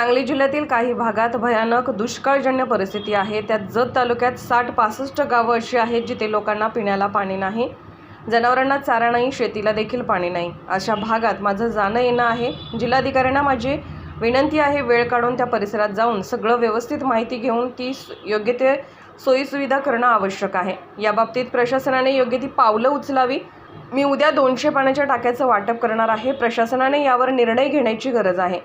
सांगली जिल्ह्यातील काही भागात भयानक दुष्काळजन्य परिस्थिती आहे. त्यात जत तालुक्यात साठ पासष्ट गावं अशी आहेत जिथे लोकांना पिण्याला पाणी नाही. जनावरांना चारा नाही शेतीला देखील पाणी नाही. अशा भागात माझं जाणं येणं आहे. जिल्हाधिकाऱ्यांना माझी विनंती आहे वेळ काढून त्या परिसरात जाऊन सगळं व्यवस्थित माहिती घेऊन ती योग्य ते सोयीसुविधा करणं आवश्यक आहे. याबाबतीत प्रशासनाने योग्य ती पावलं उचलावी. मी उद्या दोनशे पाण्याच्या टाक्याचं वाटप करणार आहे. प्रशासनाने यावर निर्णय घेण्याची गरज आहे.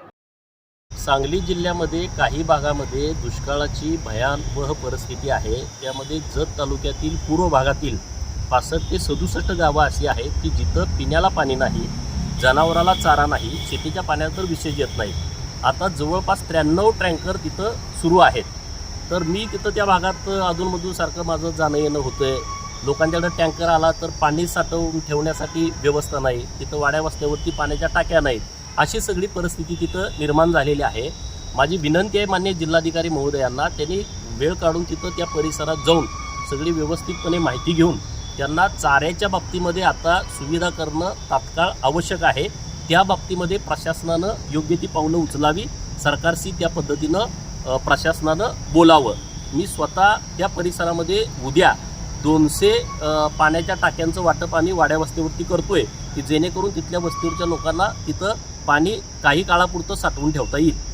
सांगली जिल्ह्यामध्ये काही भागामध्ये दुष्काळाची भयावह परिस्थिती आहे. त्यामध्ये जत तालुक्यातील पूर्व भागातील पासष्ट ते सदुसष्ट गावं अशी आहेत की जिथं पिण्याला पाणी नाही जनावराला चारा नाही शेतीच्या पाण्यात तर विशेष येत नाही. आता जवळपास त्र्याण्णव टँकर तिथं सुरू आहेत. तर मी तिथं त्या भागात अधूनमधून सारखं माझं जाणं येणं होतं आहे लोकांच्याकडे टँकर आला तर पाणी साठवून ठेवण्यासाठी व्यवस्था नाही. तिथं वाड्या वस्त्यावरती पाण्याच्या टाक्या नाहीत. अशी सगळी परिस्थिती तिथं निर्माण झालेली आहे. माझी विनंती आहे मान्य जिल्हाधिकारी महोदयांना त्यांनी वेळ काढून तिथं त्या परिसरात जाऊन सगळी व्यवस्थितपणे माहिती घेऊन त्यांना चाऱ्याच्या बाबतीमध्ये आता सुविधा करणं तात्काळ आवश्यक आहे. त्या बाबतीमध्ये प्रशासनानं योग्य ती पावलं उचलावी सरकारशी त्या पद्धतीनं प्रशासनानं बोलावं. मी स्वतः त्या परिसरामध्ये उद्या दोनशे पाण्याच्या टाक्यांचं वाटप आम्ही वाड्या वस्तीवरती करतोय की जेणेकरून तिथल्या वस्तीवरच्या लोकांना तिथं पाणी काही काळापुरतं साठवून ठेवता येईल.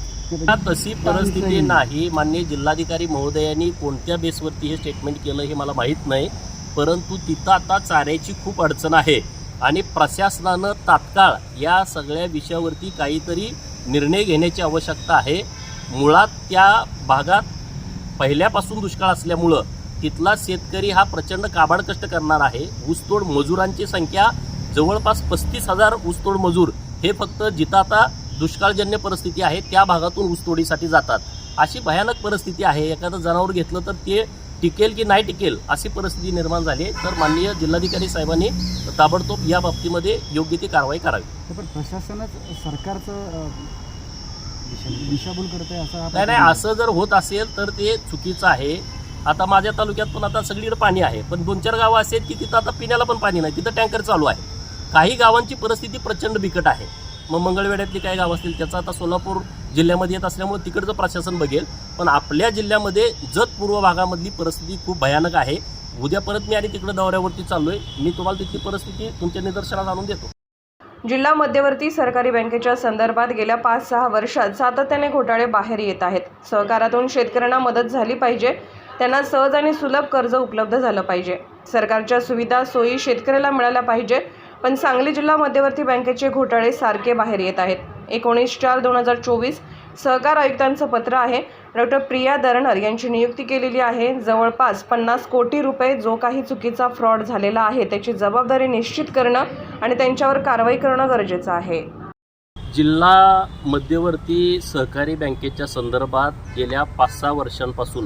तशी परिस्थिती नाही. मान्य जिल्हाधिकारी महोदयांनी कोणत्या बेसवरती हे स्टेटमेंट केलं हे मला माहीत नाही. परंतु तिथं आता चाऱ्याची खूप अडचण आहे. आणि प्रशासनानं तात्काळ या सगळ्या विषयावरती काहीतरी निर्णय घेण्याची आवश्यकता आहे. मुळात त्या भागात पहिल्यापासून दुष्काळ असल्यामुळं तिथला शेतकरी हा प्रचंड काबाड कष्ट करणार आहे. ऊसतोड मजुरांची संख्या जवळपास पस्तीस हजार ऊसतोड मजूर हे फक्त जिथं आता दुष्काळजन्य परिस्थिती आहे त्या भागातून ऊसतोडीसाठी जातात. अशी भयानक परिस्थिती आहे एखादं जनावर घेतलं तर ते टिकेल की नाही टिकेल अशी परिस्थिती निर्माण झाली तर माननीय जिल्हाधिकारी साहेबांनी ताबडतोब या बाबतीमध्ये योग्य ती कारवाई करावी. पण प्रशासनच सरकारचं दिशाभूल असं नाही नाही असं जर होत असेल तर ते चुकीचं आहे. आता माझ्या तालुक्यात पण आता सगळीकडे पाणी आहे. पण दोन चार गावं असेल की तिथं आता पिण्याला पण पाणी नाही. तिथं टँकर चालू आहे. काही गावांची परिस्थिती प्रचंड बिकट आहे. मग मंगळवेड्यातली काही गावं असतील त्याचं आता सोलापूर जिल्ह्यामध्ये येत असल्यामुळे तिकडचं प्रशासन बघेल. पण आपल्या जिल्ह्यामध्ये जत पूर्व भागामधली परिस्थिती खूप भयानक आहे. उद्या परत मी आणि तिकडे दौऱ्यावरती चाललोय. मी तुम्हाला तिथली परिस्थिती तुमच्या निदर्शनात आणून देतो. जिल्हा मध्यवर्ती सरकारी बँकेच्या संदर्भात गेल्या पाच सहा वर्षात सातत्याने घोटाळे बाहेर येत आहेत. सहकारातून शेतकऱ्यांना मदत झाली पाहिजे. त्यांना सहज आणि सुलभ कर्ज उपलब्ध झालं पाहिजे. सरकारच्या सुविधा सोयी शेतकऱ्याला मिळाल्या पाहिजे. पण सांगली जिल्हा मध्यवर्ती बँकेचे घोटाळे सारखे बाहेर येत आहेत. एकोणीस चार दोन हजार चोवीस सहकार आयुक्तांचं पत्र आहे. डॉक्टर प्रिया दरणार यांची नियुक्ती केलेली आहे. जवळपास पन्नास कोटी रुपये जो काही चुकीचा फ्रॉड झालेला आहे त्याची जबाबदारी निश्चित करणं आणि त्यांच्यावर कारवाई करणं गरजेचं आहे. जिल्हा मध्यवर्ती सहकारी बँकेच्या संदर्भात गेल्या पाच सहा वर्षांपासून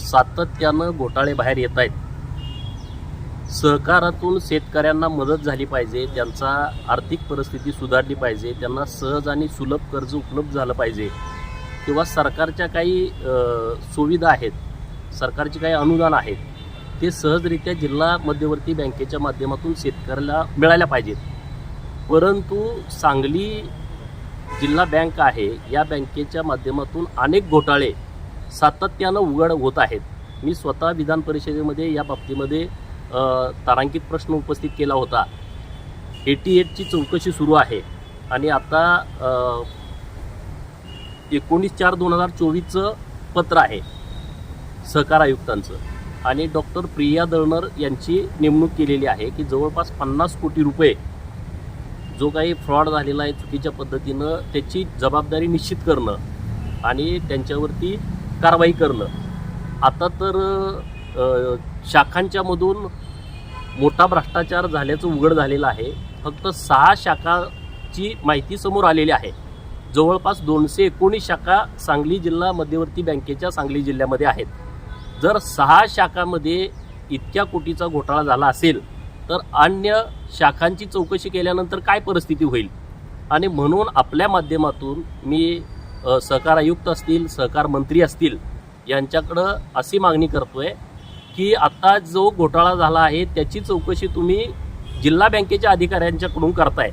सातत्यानं घोटाळे बाहेर येत आहेत. सहकारातून शेतकऱ्यांना मदत झाली पाहिजे त्यांचा आर्थिक परिस्थिती सुधारली पाहिजे त्यांना सहज आणि सुलभ कर्ज उपलब्ध झालं पाहिजे किंवा सरकारच्या काही सुविधा आहेत सरकारचे काही अनुदान आहेत ते सहजरित्या जिल्हा मध्यवर्ती बँकेच्या माध्यमातून शेतकऱ्याला मिळायला पाहिजेत. परंतु सांगली जिल्हा बँक आहे या बँकेच्या माध्यमातून अनेक घोटाळे सातत्यानं उघड होत आहेत. मी स्वतः विधान परिषदेमध्ये या बाबतीमध्ये तारांकित प्रश्न उपस्थित केला होता. एटी एटची चौकशी सुरू आहे. आणि आता एकोणीस चार दोन हजार चोवीसचं पत्र आहे. सहकार आयुक्तांचं. आणि डॉक्टर प्रिया दळणर यांची नेमणूक केलेली आहे की जवळपास पन्नास कोटी रुपये जो काही फ्रॉड झालेला आहे चुकीच्या पद्धतीनं त्याची जबाबदारी निश्चित करणं आणि त्यांच्यावरती कारवाई करणं. आता तर शाखांच्या शाखांच्यामधून मोठा भ्रष्टाचार झाल्याचं उघड झालेलं आहे. फक्त सहा शाखाची माहिती समोर आलेली आहे. जवळपास दोनशे एकोणीस शाखा सांगली जिल्हा मध्यवर्ती बँकेच्या सांगली जिल्ह्यामध्ये आहेत. जर सहा शाखामध्ये इतक्या कोटीचा घोटाळा झाला असेल तर अन्य शाखांची चौकशी केल्यानंतर काय परिस्थिती होईल? आणि म्हणून आपल्या माध्यमातून मी सहकार आयुक्त असतील सहकार मंत्री असतील यांच्याकडं अशी मागणी करतोय की आता जो घोटाळा झाला आहे त्याची चौकशी तुम्ही जिल्हा बँकेच्या अधिकाऱ्यांच्याकडून करताय.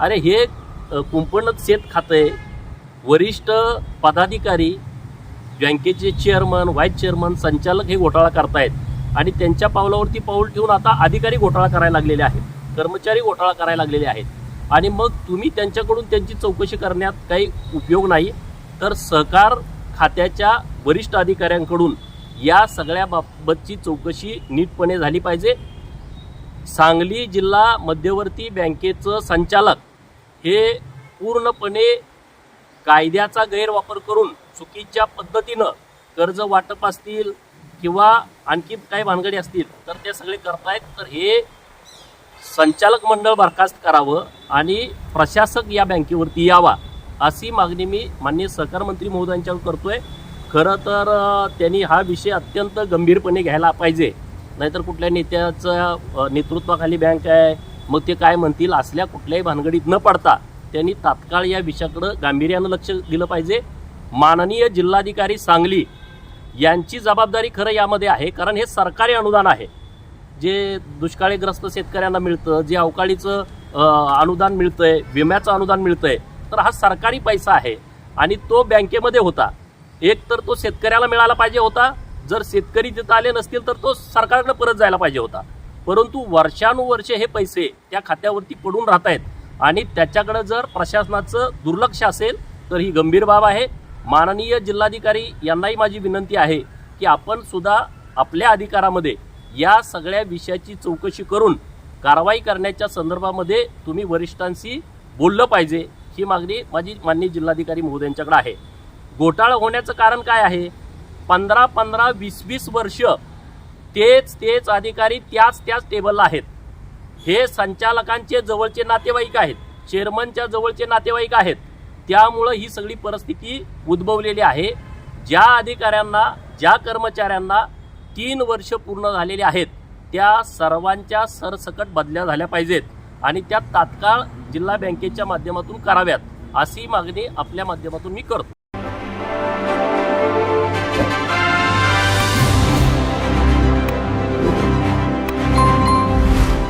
अरे हे कुंपणच शेत खातं आहे वरिष्ठ पदाधिकारी बँकेचे चेअरमन व्हाईस चेअरमन संचालक हे घोटाळा करतायत. आणि त्यांच्या पावलावरती पाऊल ठेवून आता अधिकारी घोटाळा करायला लागलेले आहेत. कर्मचारी घोटाळा करायला लागलेले आहेत. आणि मग तुम्ही त्यांच्याकडून त्यांची चौकशी करण्यात काही उपयोग नाही. तर सहकार खात्याच्या वरिष्ठ अधिकाऱ्यांकडून या सगळ्या बाबतची चौकशी नीटपणे झाली पाहिजे. सांगली जिल्हा मध्यवर्ती बँकेचं संचालक हे पूर्णपणे कायद्याचा गैरवापर करून चुकीच्या पद्धतीनं कर्ज वाटप असतील किंवा आणखी काही भानगडी असतील तर ते सगळे करतायत. तर हे संचालक मंडळ बरखास्त करावं आणि प्रशासक या बँकेवरती यावा अशी मागणी मी माननीय सहकार मंत्री महोदयांच्यावर करतोय. खरं तर त्यांनी हा विषय अत्यंत गंभीरपणे घ्यायला पाहिजे. नाहीतर कुठल्या नेत्याचं नेतृत्वाखाली बँक आहे मग ते काय म्हणतील असल्या कुठल्याही भानगडीत न पडता त्यांनी तात्काळ या विषयाकडं गांभीर्यानं लक्ष दिलं पाहिजे. माननीय जिल्हाधिकारी सांगली यांची जबाबदारी खरं यामध्ये आहे कारण हे सरकारी अनुदान आहे. जे दुष्काळीग्रस्त शेतकऱ्यांना मिळतं जे अवकाळीचं अनुदान अनुदान मिळतंय विम्याचं अनुदान मिळतंय तर हा सरकारी पैसा आहे आणि तो बँकेमध्ये होता. एक तर तो शेतकऱ्याला मिळाला पाहिजे होता. जर शेतकरी तिथं आले नसतील तर तो सरकारकडे परत जायला पाहिजे होता. परंतु वर्षानुवर्षे हे पैसे त्या खात्यावरती पडून राहत आहेत आणि त्याच्याकडे जर प्रशासनाचं दुर्लक्ष असेल तर ही गंभीर बाब आहे. माननीय जिल्हाधिकारी यांनाही माझी विनंती आहे की आपण सुद्धा आपल्या अधिकारामध्ये या सगळ्या विषयाची चौकशी करून कारवाई करण्याच्या संदर्भामध्ये तुम्ही वरिष्ठांशी बोललं पाहिजे. ही मागणी माझी माननीय जिल्हाधिकारी महोदयांच्याकडे आहे. घोटाळा होण्याचं कारण काय आहे? पंधरा पंधरा वीस वीस वर्ष तेच तेच अधिकारी त्याच त्याच टेबलला आहेत. हे संचालकांचे जवळचे नातेवाईक आहेत. चेअरमनच्या जवळचे नातेवाईक आहेत. त्यामुळं ही सगळी परिस्थिती उद्भवलेली आहे. ज्या अधिकाऱ्यांना ज्या कर्मचाऱ्यांना तीन वर्ष पूर्ण झालेले आहेत त्या सर्वांच्या सरसकट बदल्या झाल्या पाहिजेत आणि त्या तात्काळ जिल्हा बँकेच्या माध्यमातून कराव्यात अशी मागणी आपल्या माध्यमातून मी करतो.